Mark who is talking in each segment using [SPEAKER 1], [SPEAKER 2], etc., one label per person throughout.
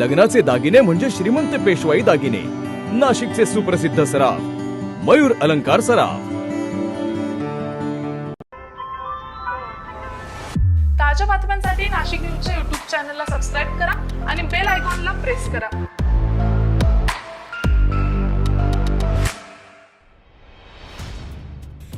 [SPEAKER 1] लग्नाचे दागिने म्हणजे श्रीमंत पेशवाई दागिने. नाशिकचे सुप्रसिद्ध सराफ मयूर अलंकार सराफ.
[SPEAKER 2] ताज्या बातम्यांसाठी नाशिक न्यूजच्या युट्यूब चॅनलला सबस्क्राईब करा आणि बेल आयकॉनला प्रेस करा.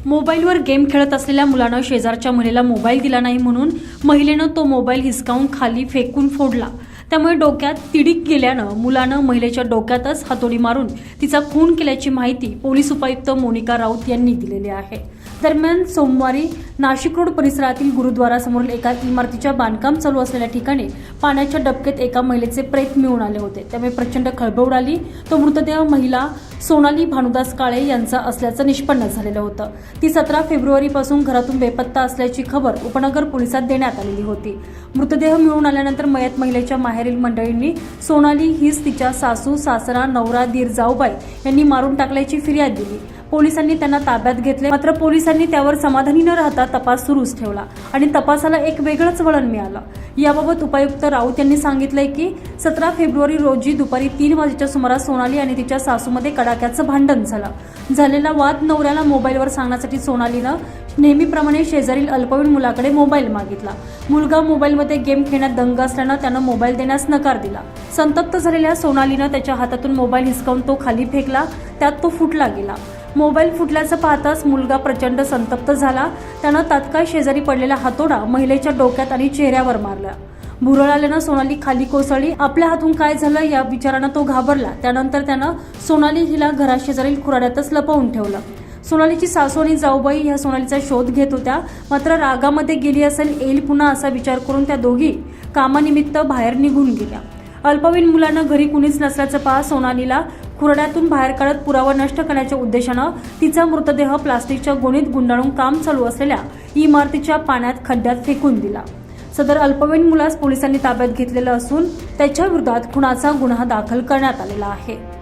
[SPEAKER 3] मोबाईलवर गेम खेळत असलेल्या मुलानं शेजारच्या महिलेला मोबाईल दिला नाही म्हणून महिलेनं तो मोबाईल हिसकावून खाली फेकून फोडला. त्यामुळे डोक्यात तिडीक गेल्यानं मुलानं महिलेच्या डोक्यातच हातोडी मारून तिचा खून केल्याची माहिती पोलीस उपायुक्त मोनिका राऊत यांनी दिलेली आहे. दरम्यान सोमवारी नाशिक रोड परिसरातील गुरुद्वारासमोरील एका इमारतीच्या बांधकाम चालू असलेल्या ठिकाणी पाण्याच्या डबक्यात एका महिलेचे प्रेत मिळून आले होते. त्यामुळे प्रचंड खळबळ उडाली तो मृतदेह महिला सोनाली भानुदास काळे यांचा असल्याचं निष्पन्न झालेलं होतं. ती सतरा फेब्रुवारीपासून घरातून बेपत्ता असल्याची खबर उपनगर पोलिसात देण्यात आलेली होती. मृतदेह मिळून आल्यानंतर मयत महिलेच्या बाहेरील मंडळींनी सोनाली हीच तिच्या सासू सासरा नवरा धीर जाऊबाई यांनी मारून टाकल्याची फिर्याद दिली. पोलिसांनी त्यांना ताब्यात घेतले. मात्र पोलिसांनी त्यावर समाधानी न राहता तपास सुरूच ठेवला आणि तपासाला एक वेगळंच वळण मिळालं. याबाबत उपायुक्त राऊत यांनी सांगितलंय की सतरा फेब्रुवारी रोजी दुपारी तीन वाजेच्या सुमारास सोनाली आणि तिच्या सासूमध्ये कडाक्याचं भांडण झालं. झालेला वाद नवऱ्याला मोबाईलवर सांगण्यासाठी सोनालीनं नेहमीप्रमाणे शेजारील अल्पवयीन मुलाकडे मोबाईल मागितला. मुलगा मोबाईलमध्ये गेम खेळण्यात दंग असल्यानं त्यानं मोबाईल देण्यास नकार दिला. संतप्त झालेल्या सोनालीनं त्याच्या हातातून मोबाईल हिसकावून तो खाली फेकला त्यात तो फुटला गेला. मोबाईल फुटल्याचं पाहताच मुलगा प्रचंड संतप्त झाला. त्यानं तात्काळ शेजारी पडलेला हातोडा महिलेच्या डोक्यात आणि चेहऱ्यावर मारला. भुरळ आल्यानं सोनाली खाली कोसळली. आपल्या हातून काय झालं या विचारानं तो घाबरला. त्यानंतर त्यानं सोनाली हिला घराशेजारील खुराड्यातच लपवून ठेवलं. सोनालीची सासू आणि जाऊबाई ह्या सोनालीचा शोध घेत होत्या. मात्र रागामध्ये गेली असेल येईल पुन्हा असा विचार करून त्या दोघी कामानिमित्त बाहेर निघून गेल्या. अल्पवयीन मुलांना घरी कुणीच नसल्याचं पहा सोनालीला खुरड्यातून बाहेर काढत पुरावा नष्ट करण्याच्या उद्देशानं तिचा मृतदेह प्लास्टिकच्या गोणीत गुंडाळून काम चालू असलेल्या इमारतीच्या पाण्यात खड्ड्यात फेकून दिला. सदर अल्पवयीन मुलास पोलिसांनी ताब्यात घेतलेलं असून त्याच्या विरोधात खुनाचा गुन्हा दाखल करण्यात आलेला आहे.